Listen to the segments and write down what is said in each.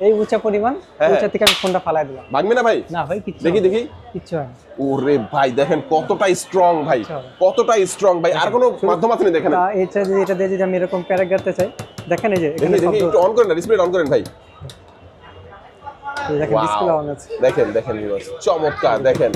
এই উঁচা পরিমাণ হ্যাঁ। উঁচা থেকে আমি ফোনটা ফালাই দিলাম। ভাঙবে না ভাই? না ভাই কিচ্ছু দেখি দেখি। কিচ্ছু হয় ওরে ভাই দেখেন কতটা স্ট্রং ভাই। কতটা স্ট্রং ভাই। আর কোনো মাধ্যম আছে না দেখেন? এটা যদি এটা দিয়ে যদি আমি এরকম প্যারাক গাড়তে চাই দেখেন এই যে এখানে একটু অন করেন না ডিসপ্লে অন করেন ভাই। দেখেন ডিসপ্লে অন আছে। দেখেন দেখেন চমৎকার দেখেন।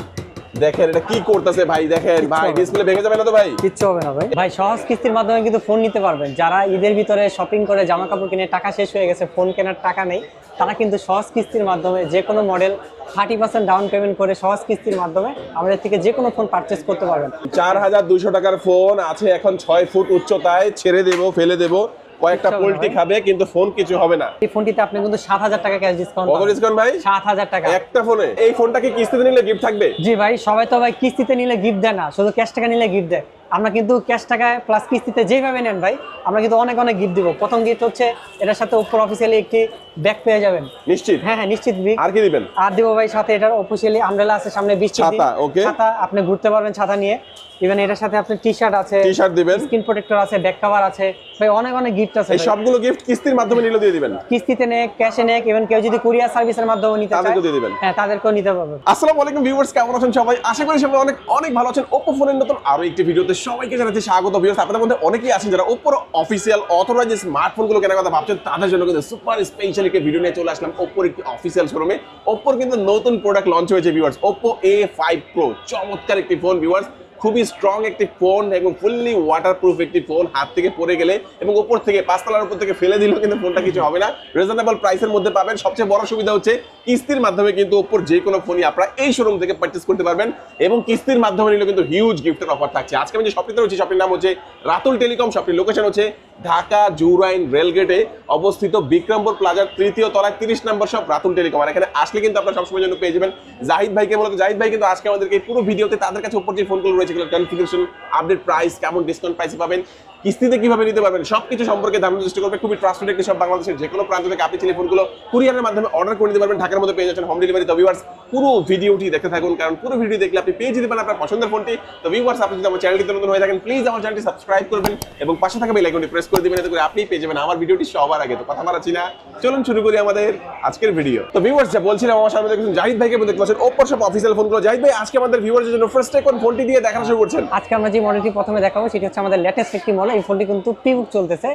দেখেন এটা কি করতেছে ভাই দেখেন ভাই ডিসপ্লে ভেঙে যাবে না তো ভাই? কিচ্ছু হবে না ভাই। ভাই সহজ কিস্তির মাধ্যমে কিন্তু ফোন নিতে পারবেন। যারা ঈদের ভিতরে শপিং করে জামা কাপড় কিনে টাকা শেষ হয়ে গেছে ফোন কেনার টাকা নেই তারা কিন্তু সহজ কিস্তির মাধ্যমে যে কোনো model thirty percent down payment করে সহজ কিস্তির মাধ্যমে আমাদের থেকে যে কোনো ফোন পারচেস করতে পারবেন। চার হাজার দুইশো টাকার ফোন আছে এখন ছয় ফুট উচ্চতায় ছেড়ে দেবো ফেলে দেবো। কয়েকটা পোল্ট্রি খাবে কিন্তু ফোন কিছু হবে না। এই ফোনটিতে আপনি কিন্তু সাত হাজার টাকা ক্যাশ ডিসকাউন্ট কত ডিসকাউন্ট ভাই? সাত হাজার টাকা। একটা ফোনে এই ফোনটা কি কিস্তিতে নিলে গিফট থাকবে? জি ভাই সবাই তো ভাই কিস্তিতে নিলে গিফট দেয় না শুধু ক্যাশ টাকা নিলে গিফট দেয়। আমরা কিন্তু ক্যাশ প্লাস কিস্তিতে যেভাবে নেন ভাই আমরা কিন্তু অনেক অনেক গিফট দিব। প্রথম গিফট হচ্ছে এটার সাথে উপর অফিসিয়ালি একটি ব্যাগ পেয়ে যাবেন। নিশ্চিত? হ্যাঁ হ্যাঁ নিশ্চিত আর কি দিবেন? আর দিব ভাই সাথে এটার অফিসিয়ালি আমব্রেলা আছে সামনে বৃষ্টি ছাতা, okay. ছাতা আপনি ঘুরতে পারবেন ছাতা নিয়ে। ইভেন এটার সাথে আপনার টি শার্ট আছে টি শার্ট দিবেন। স্ক্রিন প্রোটেক্টর আছে ব্যাক কভার আছে। ভাই অনেক অনেক গিফট আছে এই সবগুলো গিফট কিস্তির মাধ্যমে নিলে দিয়ে দিবেন। কিস্তিতে নেক ক্যাশে নেক ইভেন কেউ যদি কুরিয়ার সার্ভিসের মাধ্যমে নিতে চায় তাদেরকেও দিয়ে দিবেন। হ্যাঁ তাদেরকেও নিতে পারবে। আসসালামু আলাইকুম ভিউয়ার্স কেমন আছেন সবাই? আশা করি সবাই অনেক অনেক ভালো আছেন। Oppo ফোনের নতুন আরও একটি ভিডিওতে সবাইকে জানাচ্ছি স্বাগত ভিউয়ার্স আপনাদের মধ্যে অনেকেই আছেন যারা Oppo অফিসিয়াল অথরাইজ স্মার্টফোনগুলো কেনার কথা ভাবছেন তাদের জন্য কিন্তু সুপার স্পেশাল একটি ভিডিও নিয়ে চলে আসলাম Oppo একটি অফিসিয়াল শোরুমে Oppo কিন্তু নতুন প্রোডাক্ট লঞ্চ হয়েছে ভিউয়ার্স Oppo A5 Pro চমৎকার একটি ফোন ভিউয়ার্স খুবই স্ট্রং একটি ফোন এবং ফুললি ওয়াটারপ্রুফ একটি ফোন হাত থেকে পড়ে গেলে এবং উপর থেকে পাঁচতলার উপর থেকে ফেলে দিলেও কিন্তু ফোনটা কিছু হবে না। রিজনেবল প্রাইসের মধ্যে পাবেন। সবচেয়ে বড় সুবিধা হচ্ছে কিস্তির মাধ্যমে কিন্তু ওপর যে কোনো ফোনই আপনারা এই শোরুম থেকে পার্চেস করতে পারবেন এবং কিস্তির মাধ্যমে নিলে কিন্তু হিউজ গিফটের অফার থাকছে। আজকে আমি যে শপিং রয়েছে শপিং নাম হচ্ছে রাতুল টেলিকম। শপিং লোকেশন হচ্ছে ঢাকা জুরাইন রেলগেটে অবস্থিত বিক্রমপুর প্লাজার তৃতীয় তলায় তিরিশ নম্বর সব রাতুল টেলিকম। আর এখানে আসলে কিন্তু আপনারা সবসময় জন্য পেয়ে যাবেন। জাহিদ ভাইকে মূলত জাহিদ ভাই কিন্তু আজকে আমাদেরকে পুরো ভিডিওতে তাদের কাছে উপর যে ফোনগুলো রয়েছে কনফিগারেশন আপডেট প্রাইস কেমন ডিসকাউন্ট প্রাইসে পাবেন কিস্তিতে কীভাবে নিতে পারবেন? সবকিছু সম্পর্কে ধারণার চেষ্টা করবে খুবই ট্রাস্টেড একটি সব বাংলাদেশের যে কোনো প্রান্ত থেকে আপনি টেলিফোনগুলো কুরিয়ারের মাধ্যমে অর্ডার করে নিতে পারবেন। ঢাকার মধ্যে পেয়ে যাচ্ছেন হোম ডেলিভারি তো ভিউয়ার্স পুরো ভিডিওটি দেখতে থাকুন, কারণ পুরো ভিডিও দেখলে আপনি পেয়ে যেতে পারেন আপনার পছন্দের ফোনটি তো ভিউয়ার্স আপনি যদি আমার চ্যানেলটিতে নতুন হয়ে থাকেন প্লিজ আমার চ্যানেলটি সাবস্ক্রাইব করবেন এবং পাশে থাকা বেল আইকনটি প্রেস করে দিবেন, এতে করে আপনি পেয়ে যাবেন আমার ভিডিওটি সবার আগে। তো কথা মারাচ্ছি না। চলুন শুরু করি আমাদের আজকের ভিডিও তো ভিউয়ার্স যা বলছিলাম আমার সামনে দেখছেন জাহিদ ভাইকে দেখতে পাচ্ছেন ওপর সব অফিসিয়াল ফোনগুলো জাহিদ ভাই, আজকে আমাদের ভিউয়ার্সের জন্য ফার্স্ট কোন ফোনটি দিয়ে দেখানো শুরু করছেন। আজকে আমরা যে মডেলটি প্রথমে দেখাবো, সেটি হচ্ছে আমাদের লেটেস্ট একটি মডেল এই ফোনটি কিন্তু প্রিবুক চলতেছে।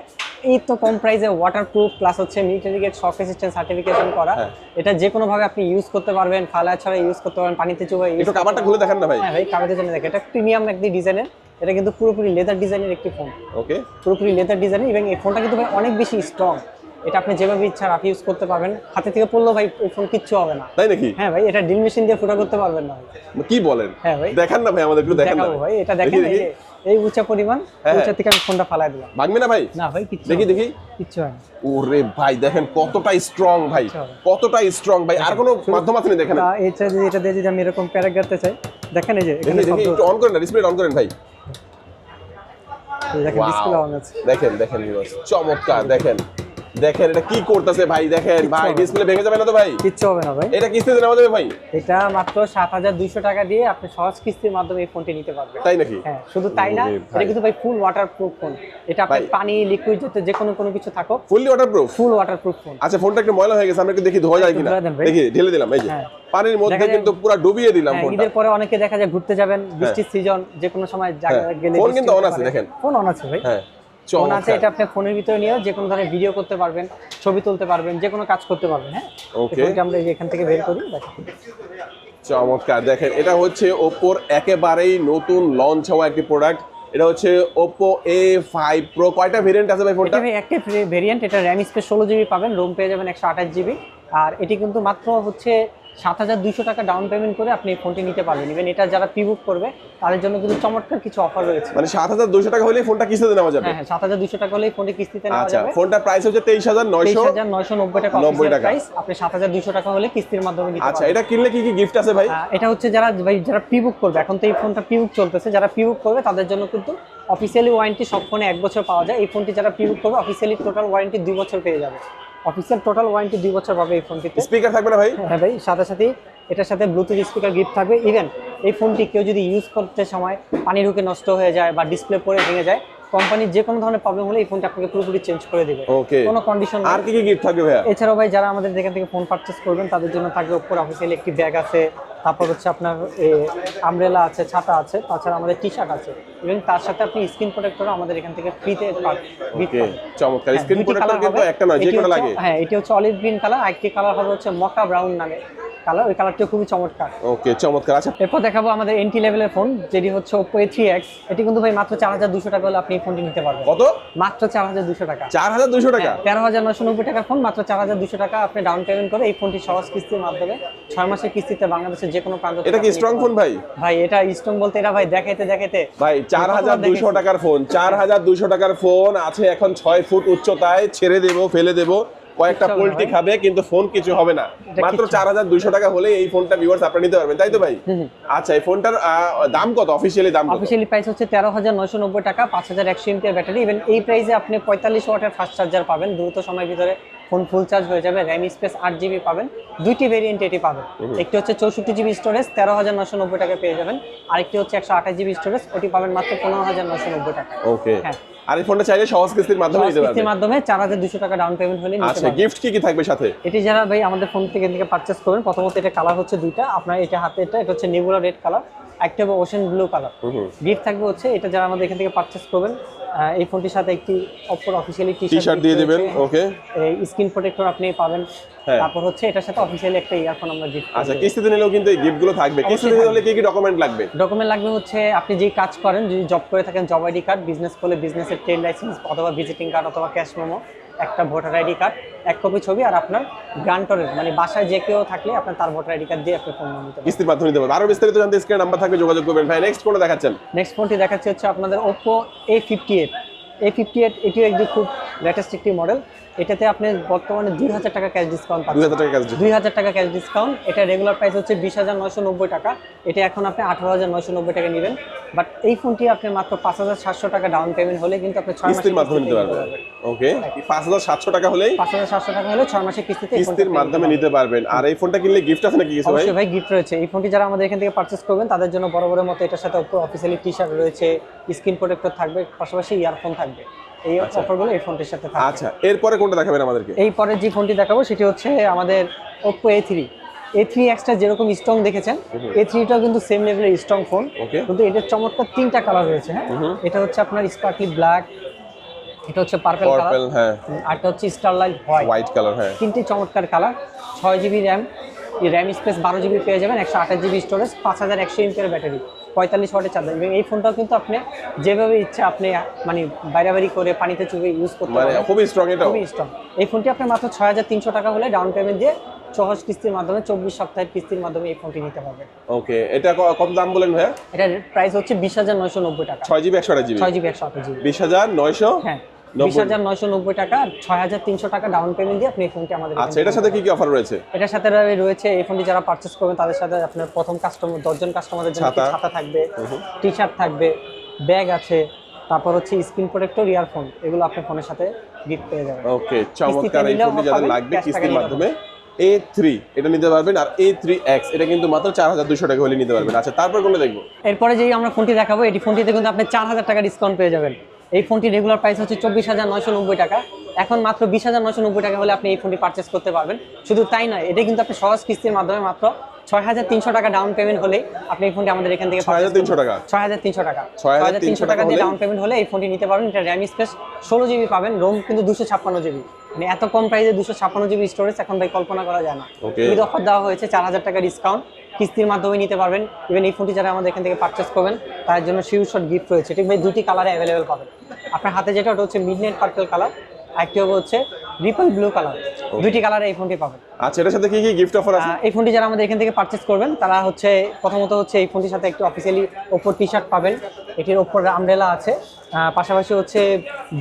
এই তো কম প্রাইসে ওয়াটারপ্রুফ প্লাস হচ্ছে military grade shock resistant certification করা। হ্যাঁ। এটা যে কোনো ভাবে আপনি ইউজ করতে পারবেন ফালা ছাড়া ইউজ করতে পারবেন পানিতে চুবে একটু কাভারটা খুলে দেখান না ভাই। হ্যাঁ ভাই কাগজের জন্য দেখে এটা প্রিমিয়াম একটি ডিজাইনের এটা কিন্তু পুরোপুরি লেদার ডিজাইনের একটি ফোন ওকে পুরোপুরি লেদার ডিজাইনের এবং এই ফোনটা কিন্তু ভাই অনেক বেশি স্ট্রং এটা আপনি যেভাবে ইচ্ছা রাফ ইউজ করতে পারবেন। হাতে থেকে পড়ল ভাই এই ফোন কিচ্ছু হবে না। তাই নাকি? হ্যাঁ ভাই এটা ড্রিল মেশিন দিয়ে ফুটা করতে পারবেন না কি বলেন? হ্যাঁ ভাই। দেখান না ভাই আমাদের একটু দেখান না ভাই। এটা দেখি, দেখেন এই উচা পরিমাণ উচা উঁচা থেকে আমি ফোনটা ফালাই দিলাম। ভাঙবে না ভাই? না ভাই কিচ্ছু দেখি দেখি। কিচ্ছু হয় ওরে ভাই দেখেন কতটা স্ট্রং ভাই। কতটা স্ট্রং ভাই। আর কোনো মাধ্যম আছে না দেখেন? এটা যদি এটা দিয়ে যদি আমি এরকম প্যারাক গাতে চাই দেখেন এই যে এখানে দেখি একটু অন করেন না ডিসপ্লে অন করেন ভাই। দেখেন ডিসপ্লে অন আছে। দেখেন দেখেন ভিউয়ার্স চমৎকার দেখেন। দেখেন এটা কি করতেছে ভাই দেখেন ভাই ডিসপ্লে ভেঙে যাবে না তো ভাই? কিচ্ছু হবে না ভাই। এটা কিস্তিতে নেওয়া যাবে ভাই? এটা মাত্র সাত হাজার দুইশো টাকা দিয়ে আপনি সহজ কিস্তির মাধ্যমে এই ফোনটি নিতে পারবেন। তাই নাকি? হ্যাঁ শুধু তাই না এটা কিন্তু ভাই ফুল ওয়াটার প্রুফ ফোন এটা আপনি। পানি লিকুইড যাতে যে কোনো কোনো কিছু থাকো fully waterproof full water proof phone আচ্ছা ফোনটা একটু ময়লা হয়ে গেছে আমরা একটু দেখি ধোয়া যায় কিনা। দেন। দেখি ঢেলে দিলাম এই যে। হ্যাঁ। পানির মধ্যে কিন্তু পুরো ডুবিয়ে দিলাম হ্যাঁ, ফোনটা ঈদের পরে অনেকে দেখা যায় ঘুরতে যাবেন বৃষ্টির সিজন যে কোনো সময় জায়গা হ্যাঁ, গেলে ফোন কিন্তু অন আছে, দেখেন। ফোন অন আছে ভাই। হ্যাঁ। ফোন আছে এটা আপনি ফোনের ভিতরে নিয়েও যে কোনো ধরনের ভিডিও করতে পারবেন ছবি তুলতে পারবেন যে কোনো কাজ করতে পারবেন হ্যাঁ? ফোনটা আমরা এখান থেকে বের করি চমৎকার দেখেন এটা হচ্ছে ওপ্পোর একেবারেই নতুন লঞ্চ হওয়া একটি প্রোডাক্ট এটা হচ্ছে এ ফাইভ প্রো কয়টা ভেরিয়েন্ট আছে ভাই ফোনটা একটা ভেরিয়েন্ট এটা র্যাম স্পেস ষোলো জিবি পাবেন রোম পেয়ে যাবেন একশো আঠাশ জিবি আর এটি কিন্তু মাত্র হচ্ছে সাত হাজার দুইশো টাকা ডাউন পেমেন্ট করে আপনি এই ফোনটি নিতে পারবেন। ইভেন এটা যারা প্রিবুক করবে তাদের জন্য কিন্তু চমৎকার কিছু অফার রয়েছে। মানে সাত হাজার দুশো টাকা হলে ফোনটা কিস্তিতে নেওয়া যাবে? হ্যাঁ হ্যাঁ সাত হাজার দুইশো টাকা হলে ফোনটি কিস্তিতে নেওয়া আচ্ছা যাবে। ফোনটার প্রাইস হচ্ছে তেইশ হাজার নয়শো হাজার নয়শো নব্বই টাকা 90 অফিসিয়াল টাকা। প্রাইস আপনি সাত হাজার দুইশো টাকা হলে কিস্তির মাধ্যমে নিতে আচ্ছা এটা কিনলে কি কি গিফট আছে ভাই? এটা হচ্ছে যারা ভাই যারা প্রিবুক করবে এখন তো এই ফোনটা প্রিবুক চলতেছে যারা প্রিবুক করবে তাদের জন্য কিন্তু অফিসিয়ালি ওয়ারেন্টি সব ফোনে এক বছর পাওয়া যায়। এই ফোনটি যারা প্রিবুক করবে অফিসিয়ালি টোটাল ওয়ারেন্টি দুই বছর পেয়ে যাবে। অফিসিয়াল টোটাল ওয়ারেন্টি দুই বছর পাবে এই ফোনটিতে। স্পিকার থাকবে না ভাই? হ্যাঁ ভাই সাথে সাথে এটার সাথে ব্লুটুথ স্পিকার গিফট থাকবে। ইভেন এই ফোনটি কেউ যদি ইউজ করতে সময় পানি ঢুকে নষ্ট হয়ে যায় বা ডিসপ্লে পড়ে ভেঙে যায় কোম্পানির যে কোনো ধরনের প্রবলেম হলে এই ফোনটা আপনাকে পুরোপুরি চেঞ্জ করে দেবে। ওকে কোনো কন্ডিশন আর কি কি গিফট থাকবে ভাই এছাড়াও ভাই যারা আমাদের এখান থেকে ফোন পারচেস করবেন তাদের জন্য থাকবে উপর অফিসিয়াল একটি ব্যাগ আছে। তারপর হচ্ছে আপনার আমব্রেলা আছে ছাতা আছে তাছাড়া আমাদের টি শার্ট আছে। এবং তার সাথে আপনি স্ক্রিন প্রোটেক্টরও আমাদের এখান থেকে ফ্রিতে চমৎকার। স্ক্রিন প্রোটেক্টর কিন্তু একটা নয় যে কোনো লাগে। হ্যাঁ এটি হচ্ছে অলিভ গ্রিন কালার আরেকটি কালার হবে হচ্ছে মকা ব্রাউন নামে। কালার ওই কালারটিও খুবই চমৎকার। ওকে চমৎকার। আচ্ছা। এরপর দেখাবো আমাদের এন্টি লেভেলের ফোন যেটি হচ্ছে ওপো এ থ্রি এক্স এটি কিন্তু ভাই মাত্র চার হাজার দুশো টাকা হলে আপনি এই ফোনটি নিতে পারবেন। কত? মাত্র চার হাজার দুশো টাকা। চার হাজার দুশো টাকা? তেরো হাজার নশো নব্বই টাকার ফোন মাত্র চার হাজার দুশো টাকা। আপনি ডাউন পেমেন্ট করে এই ফোনটি সহজ কিস্তির মাধ্যমে ছয় মাসের কিস্তিতে বাংলাদেশের যে কোনো প্রান্ত এটা কি স্ট্রং ফোন ভাই? ভাই এটা স্ট্রং বলতে এটা ভাই দেখাইতে দেখাইতে। ভাই চার হাজার কতবার দুশো দেখেছি? টাকার ফোন চার হাজার দুশো টাকার ফোন আছে এখন ছয় ফুট উচ্চতায় ছেড়ে দেবো ফেলে দেবো। কয়েকটা খাবে কিন্তু ফোন কিছু হবে না। মাত্র চার হাজার দুশো টাকা হলে এই ফোনটা ভিউয়ার্স আপনারা নিতে পারবেন তাই তো ভাই। আচ্ছা এই ফোনটার দাম কত? অফিসিয়ালি দাম কত? অফিসিয়ালি প্রাইস হচ্ছে তেরো হাজার নয়শো নব্বই টাকা পাঁচ হাজার একশো এমপিআর ব্যাটারি ইভেন এই প্রাইসে আপনি পঁয়তাল্লিশ ওয়াটের ফাস্ট চার্জার পাবেন দ্রুত সময়ের ভিতরে। ফোন ফুল চার্জ হয়ে যাবে র্যাম স্পেস আট জিবি পাবেন। দুইটি ভেরিয়েন্ট এটি পাবেন। একটি হচ্ছে চৌষট্টি জিবি স্টোরেজ তেরো হাজার নশো নব্বই টাকা পেয়ে যাবেন। আরেকটি হচ্ছে একশো আঠাশ জিবি স্টোরেজ ওটি পাবেন মাত্র পনেরো হাজার নশো নব্বই টাকা ওকে। হ্যাঁ। আর এই ফোনটা চাইলে সহজ কিস্তির মাধ্যমে নিতে কিস্তির পারবেন মাধ্যমে চার হাজার দুশো টাকা ডাউন পেমেন্ট হলে নিতে আচ্ছা গিফট কি কি থাকবে সাথে? এটি যারা ভাই আমাদের ফোন থেকে থেকে পারচেস করবেন প্রথমত এটা কালার হচ্ছে দুইটা। আপনার এটা হাতে এটা এটা হচ্ছে নেগুলা রেড কালার একটা হবে ওশেন ব্লু কালার। গিফট থাকবে হচ্ছে এটা যারা আমাদের এখান থেকে পারচেস করবেন এই ফোনটির সাথে একটি অপর অফিসিয়ালি টি শার্ট দিয়ে দিবেন ওকে স্ক্রিন প্রোটেক্টর আপনি পাবেন। হ্যাঁ। তারপর হচ্ছে এটার সাথে অফিসিয়ালি একটা ইয়ারফোন আমরা গিফট আচ্ছা কিস্তিতে নিলেও কিন্তু এই গিফটগুলো থাকবে। কিস্তিতে নিলে হলে কি কি ডকুমেন্ট লাগবে? ডকুমেন্ট লাগবে হচ্ছে আপনি যেই কাজ করেন যদি জব করে থাকেন জব আইডি কার্ড বিজনেস করলে বিজনেসের ট্রেড লাইসেন্স অথবা ভিজিটিং কার্ড অথবা ক্যাশ মেমো একটা ভোটার আইডি কার্ড এক কপি ছবি আর আপনার গ্রান্টরের মানে বাসায় যে কেউ থাকলে আপনার তার ভোটার আইডি কার্ড দিয়ে আপনি ফোন নিতে পারেন কিস্তির মাধ্যমে নিতে পারবেন আরও বিস্তারিত জানতে স্ক্রিনে নাম্বার থাকবে যোগাযোগ করবেন। ভাই নেক্সট কোনটা দেখাচ্ছেন। নেক্সট ফোনটি দেখাচ্ছে হচ্ছে আপনাদের Oppo A fifty eight A fifty eight এটিও একটি খুব লেটেস্ট একটি মডেল এটাতে আপনি বর্তমানে দুই হাজার টাকা ক্যাশ ডিসকাউন্ট দুই হাজার টাকা কাজ দুই হাজার টাকা ক্যাশ ডিসকাউন্ট এটা রেগুলার প্রাইস হচ্ছে বিশ হাজার নয়শো নব্বই টাকা। এটা এখন আপনি আঠারো হাজার নয়শো নব্বই টাকা নেবেন। বাট এই ফোনটি আপনি মাত্র পাঁচ হাজার সাতশো টাকা ডাউন পেমেন্ট হলে কিন্তু আপনি ছয় মাসের কিস্তির মাধ্যমে নিতে পারবেন। ওকে পাঁচ হাজার সাতশো টাকা হলেই পাঁচ হাজার সাতশো টাকা হলে ছয় মাসের কিস্তিতে কিস্তির মাধ্যমে নিতে নিতে পারবেন। আর এই ফোনটা কিনলে গিফট আছে নাকি কিছু ভাই? ভাই গিফট রয়েছে। এই ফোনটি যারা আমাদের এখান থেকে পারচেস করবেন তাদের জন্য বড় বড় মতো এটার সাথে অফিসিয়ালি টি শার্ট রয়েছে। স্ক্রিন প্রোটেক্টর থাকবে পাশাপাশি ইয়ারফোন থাকবে। এই অফারগুলো এই ফোনটির সাথে থাকবে আচ্ছা এরপরে কোনটা দেখাবেন আমাদেরকে? এই পরের যে ফোনটি দেখাবো সেটি হচ্ছে আমাদের A three A three extra যেরকম স্ট্রং দেখেছেন এ থ্রিটাও কিন্তু সেম লেভেলের স্ট্রং ফোন কিন্তু এটার চমৎকার তিনটা কালার রয়েছে হ্যাঁ? এটা হচ্ছে আপনার স্পার্কলি ব্ল্যাক এটা হচ্ছে পার্পল কালার পার্পল হ্যাঁ। আরটা হচ্ছে স্টারলাইট হোয়াইট হোয়াইট কালার হ্যাঁ। তিনটি চমৎকার কালার ছয় জিবি র্যাম র্যাম স্পেস বারো জিবি পেয়ে যাবেন একশো আঠাশ জিবি স্টোরেজ পাঁচ হাজার একশো এমপিয়ার ব্যাটারি পঁয়তাল্লিশ ওয়াটের চার্জার। এবং এই ফোনটাও কিন্তু আপনি যেভাবে ইচ্ছা আপনি মানে বাইরাবাড়ি করে পানিতে চুবে ইউজ করতে পারেন খুবই স্ট্রং এটা খুবই স্ট্রং এই ফোনটি আপনার মাত্র ছয় হাজার তিনশো টাকা হলে ডাউন পেমেন্ট দিয়ে সহজ কিস্তির মাধ্যমে চব্বিশ সপ্তাহের কিস্তির মাধ্যমে এই ফোনটি নিতে পারবেন। ওকে এটা কম কত দাম বলেন ভাইয়া? এটার প্রাইস হচ্ছে বিশ হাজার নয়শো নব্বই টাকা। ছয় জিবি একশো আঠাশ জিবি? ছয় জিবি একশো আঠাশ জিবি। বিশ হাজার নয়শো? হ্যাঁ। নব্বই। বিশ হাজার নয়শো নব্বই টাকা ছয় হাজার তিনশো টাকা ডাউন পেমেন্ট দিয়ে আপনি এই ফোনটি আমাদের আচ্ছা এটার সাথে কি কি অফার রয়েছে? এটার সাথে রয়েছে এই ফোনটি যারা পারচেস করবেন তাদের সাথে আপনার প্রথম কাস্টমার দশজন কাস্টমারদের জন্য ছাতা। থাকবে টি শার্ট থাকবে ব্যাগ আছে তারপর হচ্ছে স্ক্রিন প্রোটেক্টর ইয়ারফোন এগুলো আপনার ফোনের সাথে গিফট পেয়ে যাবেন। ওকে চমৎকার এই ফোনটি যাদের লাগবে কিস্তির মাধ্যমে এ থ্রি এটা নিতে পারবেন আর এ থ্রি এক্স এটা কিন্তু মাত্র চার হাজার দুশো টাকা হলে নিতে পারবেন। আচ্ছা তারপর কোনটা দেখব? এরপরে যেই আমরা ফোনটি দেখাবো এই ফোনটিতে কিন্তু আপনি চার হাজার টাকা ডিসকাউন্ট পেয়ে যাবেন। এই ফোনটি রেগুলার প্রাইস হচ্ছে চব্বিশ হাজার নয়শো নব্বই টাকা। এখন মাত্র বিশ হাজার নয়শো নব্বই টাকা হলে আপনি এই ফোনটি পার্চেস করতে পারবেন। শুধু তাই নয় এটা কিন্তু আপনি সহজ কিস্তির মাধ্যমে মাত্র ছয় হাজার তিনশো টাকা ডাউন পেমেন্ট হলে আপনি এই ফোনটি আমাদের এখান থেকে ছয় হাজার তিনশো টাকা? ছয় হাজার তিনশো টাকা। 6,300 টাকা দিয়ে ডাউন পেমেন্ট হলে এই ফোনটি নিতে পারবেন। এটা র্যাম স্পেস ষোলো জিবি পাবেন রোম কিন্তু দুশো ছাপ্পান্ন জিবি মানে এত কম প্রাইসে দুশো ছাপ্পান্ন জিবি স্টোরেজ এখন ভাই কল্পনা করা যায় না। এই ঈদ অফার দেওয়া হয়েছে চার হাজার টাকা ডিসকাউন্ট কিস্তির মাধ্যমে নিতে পারবেন। ইভেন এই ফোনটি যারা আমাদের এখান থেকে পারচেস করবেন তার জন্য শিউ শট গিফট রয়েছে। ঠিক ভাই দুটি কালারে অ্যাভেলেবেল পাবেন। আপনার হাতে যেটা ওটা হচ্ছে মিড নাইট পার্পেল কালার একটি হবে হচ্ছে রিপল ব্লু কালার। দুইটি কালারে এই ফোনটি পাবেন। আচ্ছা এটার সাথে কি কি গিফট অফার আছে? এই ফোনটি যারা আমাদের এখান থেকে পারচেস করবেন তারা হচ্ছে প্রথমত হচ্ছে এই ফোনটির সাথে একটু অফিসিয়ালি ওপর টি শার্ট পাবেন। এটির ওপর আমরেলা আছে। পাশাপাশি হচ্ছে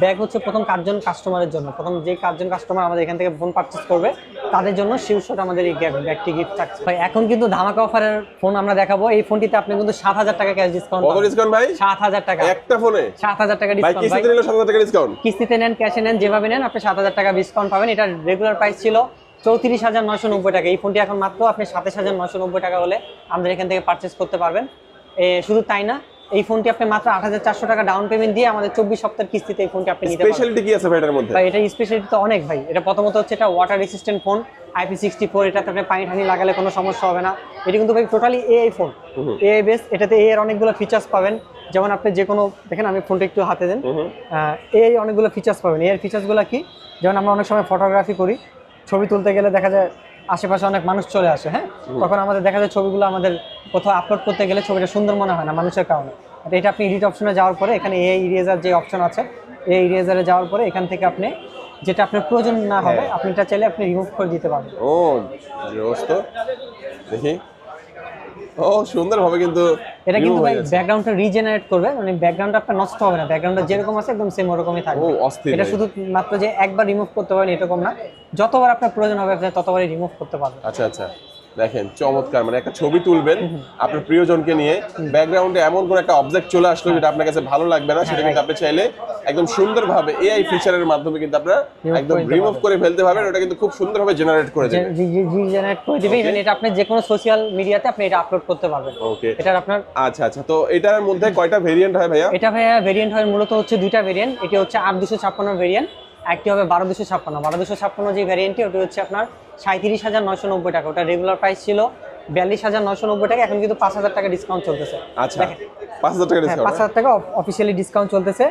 ব্যাগ হচ্ছে প্রথম কার্জন কাস্টমারের জন্য। প্রথম যে কার্জন কাস্টমার আমাদের এখান থেকে ফোন পারচেস করবে তাদের জন্য শিউশট আমাদের এই ব্যাগটি গিফট থাকছে। ভাই এখন কিন্তু ধামাকা অফারের ফোন আমরা দেখাবো। এই ফোনটিতে আপনি কিন্তু সাত হাজার টাকা ক্যাশ ডিসকাউন্ট কত ডিসকাউন্ট ভাই? সাত হাজার টাকা। একটা ফোনে সাত হাজার টাকা ডিসকাউন্ট ভাই কিস্তিতে নিলে সাত হাজার টাকা ডিসকাউন্ট কিস্তিতে নেন ক্যাশে নেন যেভাবে নেন আপনি সাত হাজার টাকা ডিসকাউন্ট পাবেন। এটার রেগুলার প্রাইস ছিল চৌত্রিশ হাজার নয়শো নব্বই টাকা। এই ফোনটি এখন মাত্র আপনি সাতাশ হাজার নয়শো নব্বই টাকা হলে আমাদের এখান থেকে পারচেস করতে পারবেন। শুধু তাই না এই ফোনটি আপনি মাত্র আট হাজার চারশো টাকা ডাউন পেমেন্ট দিয়ে আমাদের চব্বিশ সপ্তাহের কিস্তিতে এই ফোনটি আপনি নিতে স্পেশালিটি কি আছে ভাই এটার মধ্যে? ভাই এটা স্পেশালিটি তো অনেক ভাই। এটা প্রথমত হচ্ছে এটা water resistant phone IP sixty four এটাতে আপনি পানি ঠানি লাগালে কোনো সমস্যা হবে না। এটা কিন্তু ভাই totally AI phone AI base এটাতে এ এর অনেকগুলো ফিচার্স পাবেন। যেমন আপনি যে কোনো দেখেন আমি ফোনটা একটু হাতে দেন। এআই অনেকগুলো ফিচার্স পাবেন। এর ফিচার্সগুলো কি? যেমন আমরা অনেক সময় ফটোগ্রাফি করি ছবি তুলতে গেলে দেখা যায় আশেপাশে অনেক মানুষ চলে আসে হ্যাঁ? তখন আমাদের দেখা যায় ছবিগুলো আমাদের কোথাও আপলোড করতে গেলে ছবিটা সুন্দর মনে হয় না মানুষের কারণে। এটা আপনি এডিট অপশনে যাওয়ার পরে এখানে এআই ইরেজার যে অপশন আছে এই ইরেজারে যাওয়ার পরে এখান থেকে আপনি যেটা আপনার প্রয়োজন না হবে আপনি এটা চাইলে আপনি রিমুভ করে দিতে পারবেন। ও দেখি। ও সুন্দরভাবে কিন্তু এটা কিন্তু ভাই। ব্যাকগ্রাউন্ডটা রিজেনারেট করবে মানে ব্যাকগ্রাউন্ডটা আপনার নষ্ট হবে না। ব্যাকগ্রাউন্ডটা যেরকম আছে একদম সেম ওরকমই থাকবে। এটা শুধু মাত্র যে একবার রিমুভ করতে পারেন এরকম না। যতবার আপনার প্রয়োজন হবে আপনি ততবারই রিমুভ করতে পারবেন। আচ্ছা আচ্ছা। দেখেন চমৎকার মানে একটা ছবি তুলবেন আপনার প্রিয়জনকে নিয়ে। ব্যাকগ্রাউন্ডে এমন কোন একটা অবজেক্ট চলে আসলো যেটা আপনার কাছে ভালো লাগবে না সেটা কিন্তু আপনি চাইলে একদম সুন্দরভাবে এআই ফিচারের মাধ্যমে কিন্তু আপনারা একদম রিমুভ করে ফেলতে পারবেন ওটা কিন্তু খুব সুন্দরভাবে জেনারেট করে দেবে। রিজেনারেট করে দিবে ইভেন এটা আপনি যে কোনো সোশ্যাল মিডিয়াতে আপনি এটা আপলোড করতে পারবেন। ওকে এটা আপনার আচ্ছা আচ্ছা তো এটার মধ্যে কয়টা ভেরিয়েন্ট হয় ভাইয়া? এটা ভাইয়া ভেরিয়েন্ট হয় মূলত হচ্ছে দুইটা ভেরিয়েন্ট এটা হচ্ছে আট দুশো ছাপ্পান্ন ভেরিয়েন্ট একটি হবে বারো দুশো ছাপ্পান্ন। বারো দুশো ছাপ্পান্ন যে ভ্যারিয়েন্টটি ওটি হচ্ছে আপনার সাঁত্রিশ হাজার নয়শো নব্বই টাকা। ওটা রেগুলার প্রাইস ছিল বিয়াল্লিশ হাজার নয়শো নব্বই টাকা। এখন কিন্তু পাঁচ হাজার টাকা ডিসকাউন্ট চলতেছে। আচ্ছা। পাঁচ হাজার টাকা হ্যাঁ পাঁচ হাজার টাকা অফিসিয়ালি ডিসকাউন্ট চলতেছে।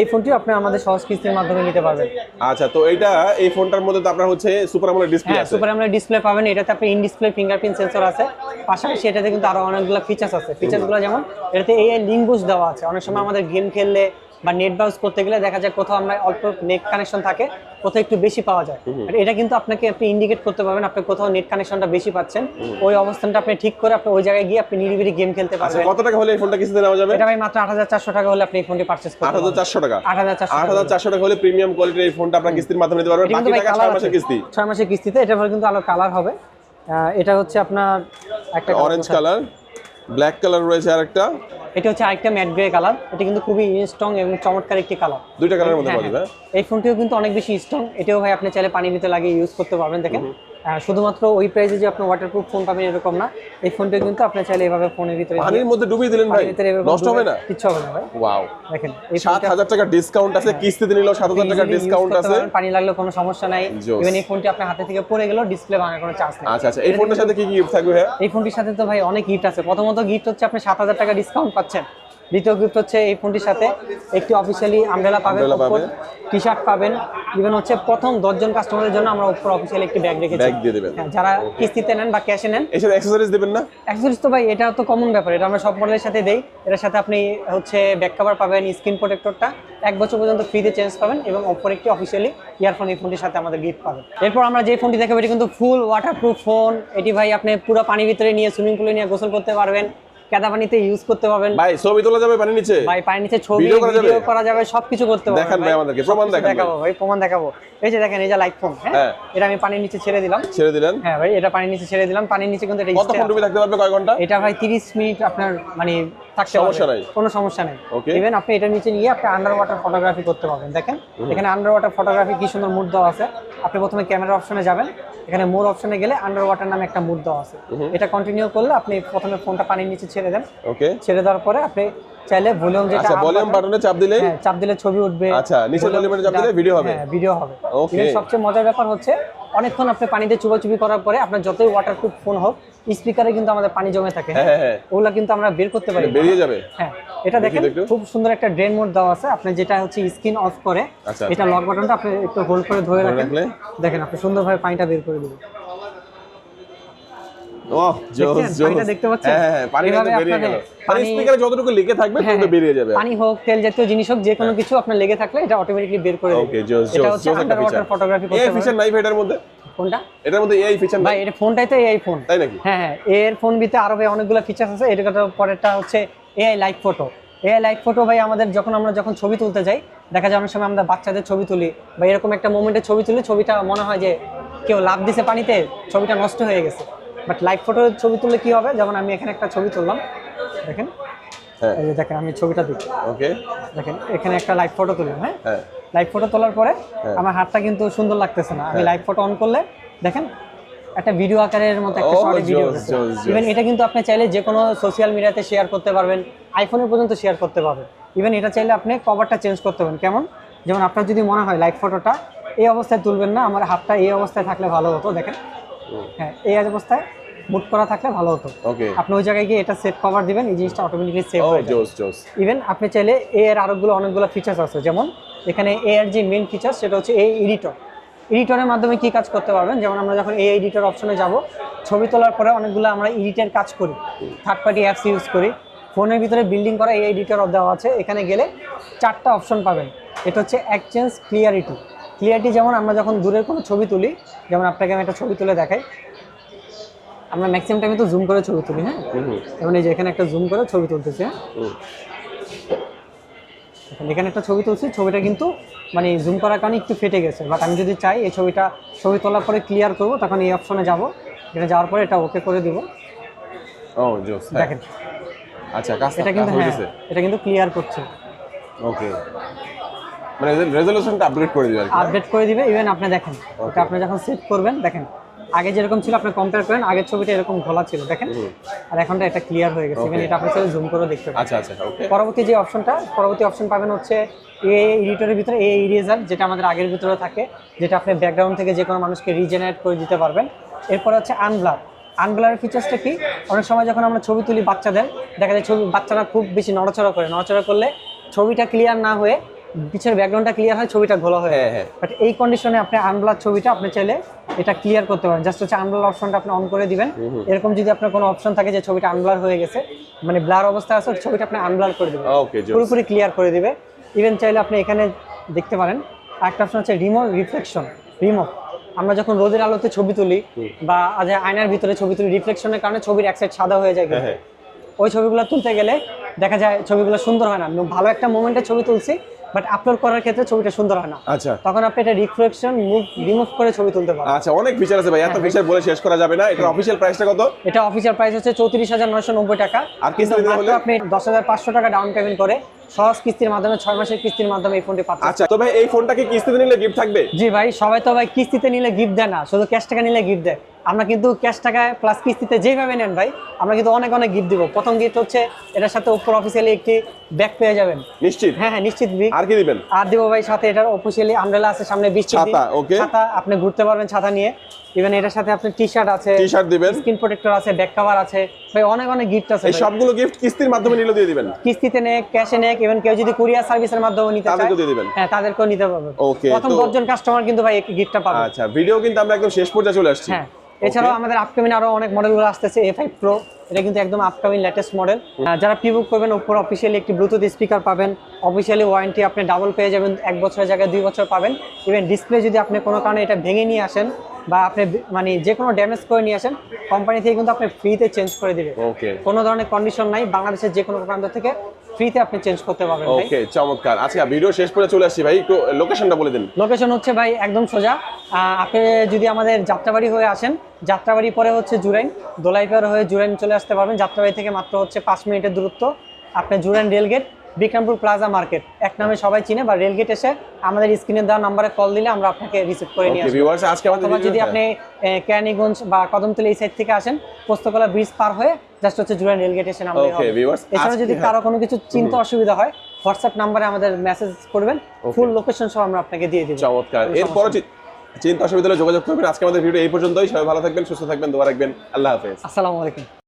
এই ফোনটি আপনি আমাদের সহজ কিস্তির মাধ্যমে নিতে পারবেন। আচ্ছা তো এটা এই ফোনটার মধ্যে তো আপনার হচ্ছে সুপার আমোলেড ডিসপ্লে হ্যাঁ আছে। সুপার আমরা ডিসপ্লে পাবেন। এটাতে আপনি ইন ডিসপ্লে ফিঙ্গারপ্রিন্ট সেন্সর আছে। পাশাপাশি এটাতে কিন্তু আরও অনেকগুলো ফিচার্স আছে। ফিচার্সগুলো যেমন এটাতে এআই লিঙ্ক বুস্ট দেওয়া আছে। অনেক সময় আমাদের গেম খেললে বা নেট ব্রাউজ করতে গেলে দেখা যায় কোথাও আমরা অল্প নেট কানেকশন থাকে কোথাও একটু বেশি পাওয়া যায়। আর এটা কিন্তু আপনাকে আপনি ইন্ডিকেট করতে পারবেন আপনি কোথাও নেট কানেকশনটা বেশি পাচ্ছেন। ওই অবস্থানটা আপনি ঠিক করে আপনি ওই জায়গায় গিয়ে আপনি নিরিবিলি গেম খেলতে আচ্ছা পারবেন। কত টাকা হলে এই ফোনটা কিস্তিতে নেওয়া যাবে? এটা ভাই মাত্র আট হাজার চারশো টাকা হলে আপনি এই ফোনটি পারচেস আট করতে হাজার পারবেন চারশো টাকা। আট হাজার চারশো আট হাজার চারশো টাকা হলে প্রিমিয়াম কোয়ালিটির এই ফোনটা আপনার কিস্তির মাধ্যমে নিতে পারবেন বাকি টাকা ছয় কালার মাসের কিস্তি। ছয় মাসের কিস্তিতে এটা কিন্তু আলো কালার হবে। এটা হচ্ছে আপনার একটা অরেঞ্জ কালার ব্ল্যাক কালার রয়েছে আরেকটা। এটা হচ্ছে আরেকটা ম্যাট গ্রে কালার এটা কিন্তু খুবই স্ট্রং এবং চমৎকার একটি কালার দুইটা কালারের মধ্যে হ্যাঁ, পাওয়া যাবে। হ্যাঁ। এই ফোনটিও কিন্তু অনেক বেশি স্ট্রং এটাও ভাই আপনি চাইলে পানির ভিতরে লাগিয়ে ইউজ করতে পারবেন দেখেন। শুধুমাত্র ওই প্রাইসে যে আপনি ওয়াটারপ্রুফ ফোন পাবেন এরকম না। এই ফোনটা কিন্তু আপনি চাইলে এভাবে ফোনের ভিতরে পানির মধ্যে ডুবিয়ে দিলেন ভাই। নষ্ট হবে না। কিছু হবে না ভাই। ওয়াও দেখেন এই সাত হাজার টাকা ডিসকাউন্ট আছে কিস্তিতে নিলেও সাত হাজার টাকা ডিসকাউন্ট আছে। পানি লাগলে কোনো সমস্যা নাই. ইভেন এই ফোনটি আপনার হাতে থেকে পড়ে গেলেও ডিসপ্লে ভাঙার কোনো চান্স নেই। আচ্ছা আচ্ছা এই ফোনটার সাথে কি কি গিফট থাকবে হ্যাঁ এই ফোনটির সাথে তো ভাই অনেক গিফট আছে। প্রথমত গিফট হচ্ছে আপনি সাত হাজার টাকা ডিসকাউন্ট পাচ্ছেন। দ্বিতীয় গিফট হচ্ছে এই ফোনটির সাথে। একটি অফিসিয়ালি আমব্রেলা পাবেন টি শার্ট পাবেন। ইভেন হচ্ছে প্রথম দশজন কাস্টমারের জন্য আমরা উপর অফিসিয়ালি একটি ব্যাগ রেখেছি। ব্যাগ দিয়ে দেবেন। হ্যাঁ, যারা কিস্তিতে নেন বা ক্যাশে নেন। অ্যাক্সেসরিজ দেবেন না? অ্যাক্সেসরিজ তো ভাই এটা তো কমন ব্যাপার। এটা আমরা সব মডেলের সাথে দেই। এটার সাথে আপনি হচ্ছে ব্যাক কভার পাবেন স্ক্রিন প্রোটেক্টরটা এক বছর পর্যন্ত ফ্রিতে চেঞ্জ পাবেন এবং অপর একটি অফিসিয়ালি ইয়ারফোন এই ফোনটির সাথে আমাদের গিফট পাবেন। এরপর আমরা যে ফোনটি দেখাবো এটি কিন্তু ফুল ওয়াটারপ্রুফ ফোন এটি ভাই আপনি পুরো পানির ভিতরে নিয়ে সুইমিং পুলে নিয়ে গোসল করতে পারবেন। কেদা পানিতে ইউজ করতে পারবেন। ভাই ছবি তোলা যাবে পানি নিচে? ভাই পানির নিচে ছবি Video করা যাবে? ভিডিও করা যাবে সবকিছু করতে পারবেন দেখান ভাই আমাদেরকে, প্রমাণ দেখান দেখাবো ভাই প্রমাণ দেখাবো। এই যে দেখেন এই যে লাইট ফোন হ্যাঁ? হ্যাঁ। এটা আমি পানির নিচে ছেড়ে দিলাম। ছেড়ে দিলেন? হ্যাঁ ভাই এটা পানির নিচে ছেড়ে দিলাম। পানির নিচে কিন্তু এটা কতক্ষণ। ডুবে থাকতে পারবে? কয় ঘণ্টা? এটা ভাই 30 মিনিট আপনার মানে থাকতে সমস্যা নাই। কোনো সমস্যা নেই. ইভেন আপনি এটা নিচে নিয়ে আপনি আন্ডার ওয়াটার ফটোগ্রাফি করতে পারবেন। দেখেন? এখানে আন্ডার ওয়াটার ফটোগ্রাফি কি সুন্দর মুড দেওয়া আছে। আপনি প্রথমে ক্যামেরা অপশনে যাবেন। এখানে মোর অপশনে গেলে আন্ডার ওয়াটার নামে একটা মুড দেওয়া আছে। এটা কন্টিনিউ করলে আপনি প্রথমে ফোনটা পানির নিচে ছেড়ে দেন। ওকে। ছেড়ে দেওয়ার পরে আপনি চাইলে ভলিউম যেটা আচ্ছা ভলিউম বাটনে চাপ দিলে হ্যাঁ চাপ দিলে ছবি উঠবে। আচ্ছা, Volume volume এ চাপ দিলে video হবে? হ্যাঁ ভিডিও হবে। ওকে সবচেয়ে মজার ব্যাপার হচ্ছে অনেকক্ষণ আপনি পানিতে চুবাচুবি করার পরে আপনার যতই ওয়াটারপ্রুফ ফোন হোক স্পিকারে কিন্তু আমাদের পানি জমে থাকে হ্যাঁ? হ্যাঁ হ্যাঁ ওগুলা কিন্তু আমরা বের করতে পারি বেরিয়ে যাবে। হ্যাঁ। এটা দেখেন খুব সুন্দর একটা ড্রেন মোড দেওয়া আছে। আপনি যেটা হচ্ছে স্ক্রিন অফ করে আচ্ছা। এটা লক বাটনটা আপনি একটু হোল্ড করে ধরে রাখেন। রাখলে? দেখেন আপনি সুন্দরভাবে পানিটা বের করে দিবেন ও জোস জোস। দেখতে পাচ্ছেন? হ্যাঁ হ্যাঁ পানি কিন্তু বেরিয়ে গেল। হ্যাঁ, পানি স্পিকারে যতটুকু থাকবে হ্যাঁ, ততটুকু হ্যাঁ। বেরিয়ে যাবে। পানি হোক তেল জাতীয় জিনিস হোক যে কোনো কিছু আপনার লেগে থাকলে এটা অটোমেটিকলি বের করে ওকে দেবে জোস এটা হচ্ছে জোস আন্ডার ফিচার ওয়াটার ফটোগ্রাফি এই ফিচার নাই এটার মধ্যে? কোনটা? এটার মধ্যে এই ফিচার ভাই এটা ফোনটাই তো এআই ফোন তাই নাকি? হ্যাঁ হ্যাঁ এর ফোন বিতে আরও ভাই অনেকগুলো ফিচার্স আছে। এটার পরেরটা হচ্ছে AI live photo AI live photo ভাই আমাদের যখন আমরা যখন ছবি তুলতে যাই দেখা যায় অনেক সময় আমরা বাচ্চাদের ছবি তুলি বা এরকম একটা মোমেন্টে ছবি তুলি ছবিটা মনে হয় যে কেউ লাভ দিছে পানিতে ছবিটা নষ্ট হয়ে গেছে। বাট লাইভ ফটোর ছবি তুললে কি হবে? যেমন আমি এখানে একটা ছবি তুললাম দেখেন? হ্যাঁ। এই যে দেখেন আমি ছবিটা দিই। ওকে দেখেন এখানে একটা লাইভ ফটো তুললাম হ্যাঁ? হ্যাঁ। লাইভ ফটো তোলার পরে হ্যাঁ। আমার হাতটা কিন্তু সুন্দর লাগতেছে না। আমি লাইভ ফটো অন করলে দেখেন একটা ভিডিও আকারের মতো একটা Oh, শর্ট ভিডিও। ইভেন এটা কিন্তু আপনি চাইলে যে কোনো সোশ্যাল মিডিয়াতে শেয়ার করতে পারবেন আইফোনের পর্যন্ত শেয়ার করতে পারবেন। ইভেন এটা চাইলে আপনি কভারটা চেঞ্জ করতে পারেন কেমন? যেমন আপনার যদি মনে হয় লাইক ফটোটা এই অবস্থায় তুলবেন না আমার হাতটা এই অবস্থায় থাকলে ভালো হতো দেখেন। হ্যাঁ এই অবস্থায় মুট করা থাকলে ভালো হতো। আপনি ওই জায়গায় গিয়ে এটা সেট কভার দিবেন এই জিনিসটা অটোমেটিকলি সেভ হয়ে যাবে ইভেন আপনি চাইলে এ এর আরোগুলো অনেকগুলো ফিচার্স আছে। যেমন এখানে এ এর যে মেন ফিচার সেটা হচ্ছে এই এডিটর এডিটরের মাধ্যমে কি কাজ করতে পারবেন? যেমন আমরা যখন এই এডিটর অপশনে যাব ছবি তোলার পরে অনেকগুলো আমরা এডিটের কাজ করি। থার্ড পার্টি অ্যাপস ইউজ করি। ফোনের ভিতরে বিল্ডিং করা এই এডিটর অফ দেওয়া আছে। এখানে গেলে চারটা অপশন পাবেন। এটা হচ্ছে এক্সচেঞ্জ ক্লিয়ারিটি ক্লিয়ারিটি যেমন আমরা যখন দূরের কোনো ছবি তুলি যেমন আপনাকে আমি একটা ছবি তুলে দেখাই। আমরা ম্যাক্সিমাম টাইমে তো জুম করে ছবি তুলি হ্যাঁ? যেমন এই যে এখানে একটা জুম করে ছবি তুলতেছি হ্যাঁ? এখন একটা ছবি তুলছি ছবিটা কিন্তু মানে জুম করার কারণে একটু ফেটে গেছে বাট আমি যদি চাই এই ছবিটা ছবি তোলার পরে ক্লিয়ার করব তখন এই অপশনে যাব। এখানে যাওয়ার পরে এটা ওকে করে দিব। ও জোস দেখেন। আচ্ছা এটা কিন্তু হ্যাঁ এটা কিন্তু ক্লিয়ার করছে। ওকে মানে রেজলিউশনটা আপডেট করে দিবে আপডেট করে দিবে ইভেন আপনি দেখেন। এটা আপনি যখন সেভ করবেন দেখেন। আগে যেরকম ছিল আপনি কম্পেয়ার করেন আগের ছবিটা এরকম ঘোলা ছিল দেখেন। আর এখনটা এটা ক্লিয়ার হয়ে গেছে। ইভেন এটা আপনি চাইলে জুম করে দেখতে পারেন। আচ্ছা আচ্ছা ওকে পরবর্তী যে অপশনটা পরবর্তী অপশন পাবেন হচ্ছে এ এডিটরের ভিতরে এ ইরেজার যেটা আমাদের আগের ভিতরে থাকে যেটা আপনি ব্যাকগ্রাউন্ড থেকে যে কোনো মানুষকে রিজেনারেট করে দিতে পারবেন। এরপর হচ্ছে আনব্লার আনব্লারের ফিচার্সটা কি? অনেক সময় যখন আমরা ছবি তুলি বাচ্চাদের দেখা যায় ছবি বাচ্চারা খুব বেশি নড়াচড়া করে। নড়াচড়া করলে ছবিটা ক্লিয়ার না হয়ে পিছের ব্যাকগ্রাউন্ডটা ক্লিয়ার হয় ছবিটা ঘোলা হয়ে হ্যাঁ হ্যাঁ। বাট এই কন্ডিশনে আপনি আনব্লার ছবিটা আপনি চাইলে এটা ক্লিয়ার করতে পারেন। জাস্ট হচ্ছে আনব্লার অপশনটা আপনি অন করে দিবেন। এরকম যদি আপনার কোনো অপশন থাকে যে ছবিটা আনব্লার হয়ে গেছে মানে ব্লার অবস্থা আছে ছবিটা আপনি আনব্লার করে দিবেন। পুরোপুরি ক্লিয়ার করে দিবে। ইভেন চাইলে আপনি এখানে দেখতে পারেন আরেকটা অপশন হচ্ছে রিমোভ রিফ্লেকশন রিমোভ আমরা যখন রোদের আলোতে ছবি তুলি বা আজ আয়নার ভিতরে ছবি তুলি রিফ্লেকশনের কারণে ছবির এক সাইড সাদা হয়ে যায় হ্যাঁ। হ্যাঁ। ওই ছবিগুলো তুলতে গেলে দেখা যায় ছবিগুলো সুন্দর হয় না। ভালো একটা মোমেন্টে ছবি তুলছি বাট আপলোড করার ক্ষেত্রে ছবিটা সুন্দর হয় না। আচ্ছা। তখন আপনি এটা রিফ্লেকশন মুভ রিমুভ করে ছবি তুলতে পারেন আচ্ছা অনেক ফিচার আছে ভাই এত হ্যাঁ, ফিচার বলে শেষ করা যাবে না। এটার অফিসিয়াল প্রাইসটা কত? এটা অফিসিয়াল প্রাইস হচ্ছে চৌত্রিশ হাজার নয়শো নব্বই টাকা। আর কিস্তি দিতে হলে? আপনি দশ হাজার পাঁচশো টাকা ডাউন পেমেন্ট করে সহজ কিস্তির মাধ্যমে মাসের কিস্তির মাধ্যমে এই ফোনটি পাচ্ছেন। আচ্ছা তো ভাই এই ফোনটা কি কিস্তিতে নিলে গিফট থাকবে? জি ভাই সবাই তো ভাই কিস্তিতে নিলে গিফট দেয় না শুধু ক্যাশ টাকা নিলে গিফট দেয়। আমরা কিন্তু ক্যাশ টাকায় প্লাস কিস্তিতে যেভাবে নেন ভাই আমরা কিন্তু অনেক অনেক গিফট দিব। প্রথম গিফট হচ্ছে এটার সাথে উপর অফিসিয়ালি একটি ব্যাগ পেয়ে যাবেন। নিশ্চিত? হ্যাঁ হ্যাঁ নিশ্চিত big। আর কি দিবেন? আর দিব ভাই সাথে এটার অফিসিয়ালি আমব্রেলা আছে সামনে বৃষ্টি ছাতা, okay. ছাতা আপনি ঘুরতে পারবেন ছাতা নিয়ে। ইভেন এটার সাথে আপনার টি শার্ট আছে টি শার্ট দিবেন। স্ক্রিন প্রোটেক্টর আছে ব্যাক কভার আছে। ভাই অনেক অনেক গিফট আছে এই। সবগুলো গিফট কিস্তির মাধ্যমে নিলে দিয়ে দিবেন? কিস্তিতে নেক ক্যাশে নেক ইভেন কেউ যদি কুরিয়ার সার্ভিসের মাধ্যমে নিতে চায় দিয়ে দিবেন। হ্যাঁ তাদেরকেও নিতে পারবে। Okay, প্রথম তো- দশজন কাস্টমার কিন্তু ভাই এই গিফটটা পাবে। আচ্ছা ভিডিও কিন্তু আমরা একদম শেষ পর্যায়ে চলে আসছি। হ্যাঁ এছাড়াও আমাদের আপকামিং আরও অনেক মডেলগুলো আসতেছে এ ফাইভ প্রো এটা কিন্তু একদম আপকামিং লেটেস্ট মডেল যারা প্রিবুক করবেন ওপর অফিসিয়ালি একটি ব্লুটুথ স্পিকার পাবেন। অফিসিয়ালি ওয়ারেন্টি আপনি ডাবল পেয়ে যাবেন, এক বছরের জায়গায় দুই বছর পাবেন। ইভেন ডিসপ্লে যদি আপনি কোনো কারণে এটা ভেঙে নিয়ে আসেন বা আপনি মানে যে কোনো ড্যামেজ করে নিয়ে আসেন কোম্পানি থেকে কিন্তু আপনি ফ্রিতে চেঞ্জ করে দিবে। ওকে কোনো ধরনের কন্ডিশন নাই বাংলাদেশের যে কোনো প্রান্ত থেকে ফ্রিতে আপনি চেঞ্জ করতে পারবেন ভাই। ওকে চমৎকার। আচ্ছা ভিডিও শেষ করে চলে আসছি ভাই একটু লোকেশনটা বলে দিন। লোকেশন হচ্ছে ভাই একদম সোজা। আপনি যদি আমাদের যাত্রাবাড়ি হয়ে আসেন যাত্রাবাড়ি পরে হচ্ছে জুরাইন দোলাইপার হয়ে জুরাইন চলে আসতে পারবেন। যাত্রাবাড়ি থেকে মাত্র হচ্ছে পাঁচ মিনিটের দূরত্ব। আপনি Jurain rail gate Bikrampur plaza market এক নামে সবাই চিনে বা রেলগেট এসে আমাদের স্ক্রিনে দেওয়া নাম্বারে কল দিলে আমরা আপনাকে রিসিভ করে নিয়ে আসব। ভিউয়ার্স আজকে আমাদের অথবা যদি আপনি কেরানীগঞ্জ বা কদমতলী এই সাইড থেকে আসেন পোস্তকলা ব্রিজ পার হয়ে জাস্ট হচ্ছে জুরাইন রেলগেট এসে নামলে এছাড়া যদি হ্যাঁ। কারও কোনো কিছু চিন্তা অসুবিধা হয় হোয়াটসঅ্যাপ নাম্বারে আমাদের মেসেজ করবেন। ফুল লোকেশন সহ আমরা আপনাকে দিয়ে দিব। চমৎকার। এরপরও চি- চিন্তা অসুবিধা হলে যোগাযোগ করবেন। আজকে আমাদের ভিডিও এই পর্যন্তই। সবাই ভালো থাকবেন সুস্থ থাকবেন দোয়া রাখবেন। আল্লাহ হাফেজ। আসসালামু আলাইকুম।